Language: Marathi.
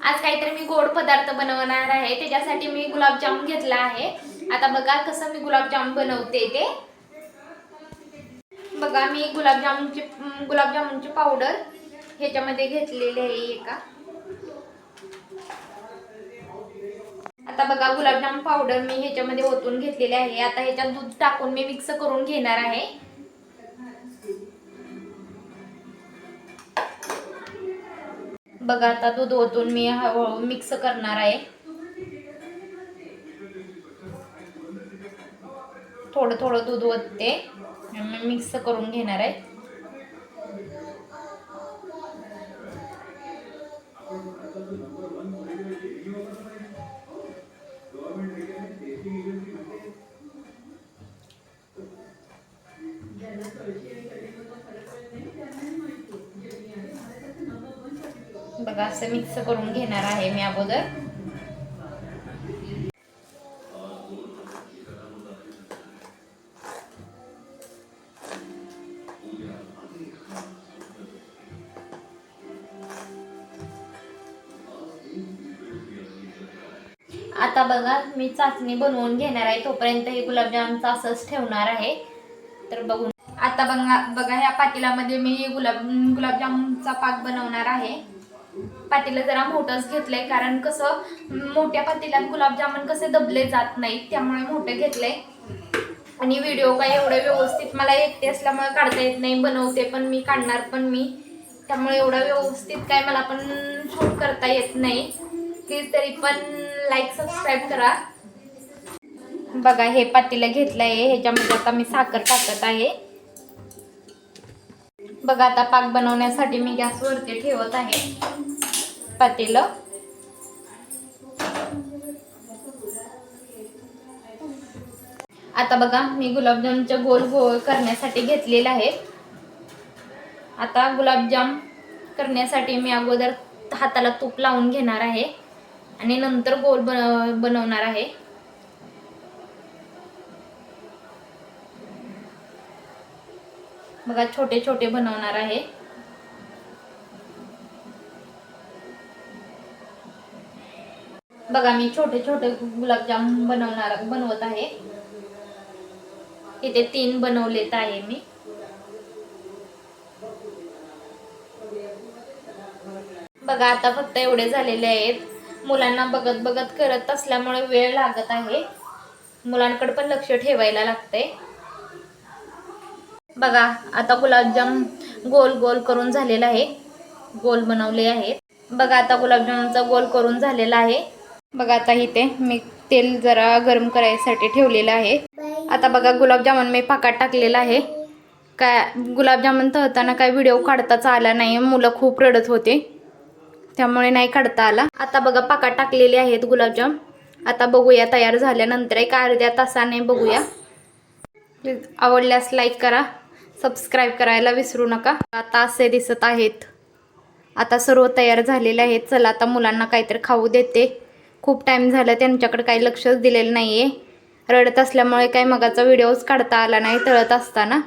आज काहीतरी मी गोड पदार्थ बनवणार आहे. त्याच्यासाठी मी गुलाबजाम घेतला आहे. आता बघा कसं मी गुलाबजाम बनवते ते. बघा मी गुलाबजामुनची गुलाबजामुनची पावडर ह्याच्यामध्ये घेतलेली आहे एका. आता बघा गुलाबजाम पावडर मी ह्याच्यामध्ये ओतून घेतलेली आहे. आता ह्याच्यात दूध टाकून मी मिक्स करून घेणार आहे. बघा आता दूध ओतून मी हळूहळू मिक्स करणार आहे. थोडं थोडं दूध ओतते. मिक्स करून घेणार आहे. बघा असं मिक्स करून घेणार आहे मी अगोदर. आता बघा मी चाचणी बनवून घेणार आहे. तोपर्यंत हे गुलाबजामचं असंच ठेवणार आहे. तर बघून. आता बघा बघा ह्या पातेल्यामध्ये मी गुलाब गुलाबजामचा पाक बनवणार आहे. पातेलं जरा मोठंच घेतलंय कारण कसं मोठ्या पातेल्यात गुलाबजामुन कसे दबले जात नाहीत त्यामुळे मोठं घेतलंय. आणि व्हिडिओ काय एवढं व्यवस्थित मला एकटे असल्यामुळे काढता येत नाही बनवते पण मी काढणार पण मी. त्यामुळे एवढं व्यवस्थित काय मला पण शूट करता येत नाही. प्लीज तरी पण लाईक सबस्क्राईब करा. बघा हे पातेलं घेतलं आहे ह्याच्यामध्ये आता मी साखर टाकत आहे. बघा आता पाक बनवण्यासाठी मी गॅसवरती ठेवत आहे. पातेलं आता बघा मी गुलाबजामच्या गोल गोल करण्यासाठी घेतलेला आहे आता गुलाबजाम करण्यासाठी मी अगोदर हाताला तूप लावून घेणार आहे आणि नंतर गोल बन बनवणार आहे. बघा छोटे छोटे बनवणार आहे. बघा मी छोटे छोटे गुलाबजाम बनवणार बनवत आहे. इथे तीन बनवलेत आहे मी. बघा आता फक्त एवढे झालेले आहेत. मुलांना बघत बघत करत असल्यामुळे वेळ लागत आहे. मुलांकडे पण लक्ष ठेवायला लागतंय. बघा आता गुलाबजाम गोल गोल करून झालेला आहे. गोल बनवले आहेत. बघा आता गुलाबजामचा गोल करून झालेला आहे. बघा आता इथे मी तेल जरा गरम करायसाठी ठेवलेलं आहे. आता बघा गुलाबजामुन मी पाकात टाकलेला आहे. काय गुलाबजामुन तळताना काय व्हिडिओ काढताच आला नाही. मुलं खूप रडत होते. त्यामुळे नाही काढता आला. आता बघा पाकात टाकलेले आहेत गुलाबजाम. आता बघूया तयार झाल्यानंतर एक अर्ध्या तासाने बघूया. प्लीज आवडल्यास लाईक करा. सबस्क्राईब करायला विसरू नका. आता असे दिसत आहेत. आता सर्व तयार झालेले आहेत. चला आता मुलांना काहीतरी खाऊ देते. खूप टाईम झाला त्यांच्याकडे काही लक्षच दिलेलं नाही आहे रडत असल्यामुळे काही मगाचा व्हिडिओज काढता आला नाही तळत असताना.